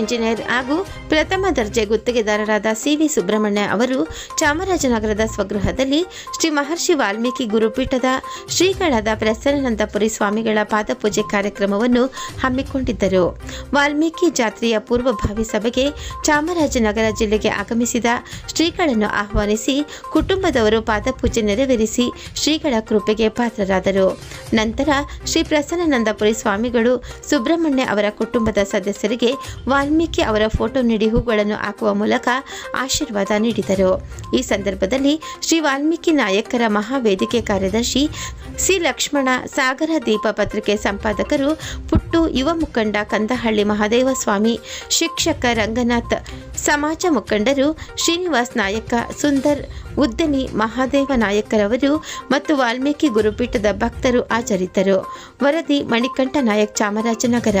Engineer ಹಾಗೂ ಪ್ರಥಮ ದರ್ಜೆ ಗುತ್ತಿಗೆದಾರರಾದ ಸಿವಿ ಸುಬ್ರಹ್ಮಣ್ಯ ಅವರು ಚಾಮರಾಜನಗರದ ಸ್ವಗೃಹದಲ್ಲಿ ಶ್ರೀ ಮಹರ್ಷಿ ವಾಲ್ಮೀಕಿ ಗುರುಪೀಠದ ಶ್ರೀಗಳಾದ ಪ್ರಸನ್ನನಂದಪುರಿ ಸ್ವಾಮಿಗಳ ಪಾದಪೂಜೆ ಕಾರ್ಯಕ್ರಮವನ್ನು ಹಮ್ಮಿಕೊಂಡಿದ್ದರು. ವಾಲ್ಮೀಕಿ ಜಾತ್ರೆಯ ಪೂರ್ವಭಾವಿ ಸಭೆಗೆ ಚಾಮರಾಜನಗರ ಜಿಲ್ಲೆಗೆ ಆಗಮಿಸಿದ ಶ್ರೀಗಳನ್ನು ಆಹ್ವಾನಿಸಿ ಕುಟುಂಬದವರು ಪಾದಪೂಜೆ ನೆರವೇರಿಸಿ ಶ್ರೀಗಳ ಕೃಪೆಗೆ ಪಾತ್ರರಾದರು. ನಂತರ ಶ್ರೀ ಪ್ರಸನ್ನನಂದಪುರಿ ಸ್ವಾಮಿಗಳು ಸುಬ್ರಹ್ಮಣ್ಯ ಅವರ ಕುಟುಂಬದ ಸದಸ್ಯರಿಗೆ ವಾಲ್ಮೀಕಿ ಅವರ ಫೋಟೋ ನೀಡಿ ಹೂಗಳನ್ನು ಹಾಕುವ ಮೂಲಕ ಆಶೀರ್ವಾದ ನೀಡಿದರು. ಈ ಸಂದರ್ಭದಲ್ಲಿ ಶ್ರೀ ವಾಲ್ಮೀಕಿ ನಾಯಕರ ಮಹಾವೇದಿಕೆ ಕಾರ್ಯದರ್ಶಿ ಸಿ ಲಕ್ಷ್ಮಣ ಸಾಗರ ದೀಪ ಪತ್ರಿಕೆ ಸಂಪಾದಕರು ಪುಟ್ಟು ಯುವ ಮುಖಂಡ ಕಂದಹಳ್ಳಿ ಮಹಾದೇವ ಸ್ವಾಮಿ ಶಿಕ್ಷಕ ರಂಗನಾಥ್, ಸಮಾಜ ಮುಖಂಡರು ಶ್ರೀನಿವಾಸ್ ನಾಯಕ, ಸುಂದರ್ ಉದ್ಯಮಿ ಮಹಾದೇವ ನಾಯಕರವರು ಮತ್ತು ವಾಲ್ಮೀಕಿ ಗುರುಪೀಠದ ಭಕ್ತರು ಹಾಜರಿದ್ದರು. ವರದಿ ಮಣಿಕಂಠ ನಾಯಕ್ ಚಾಮರಾಜನಗರ.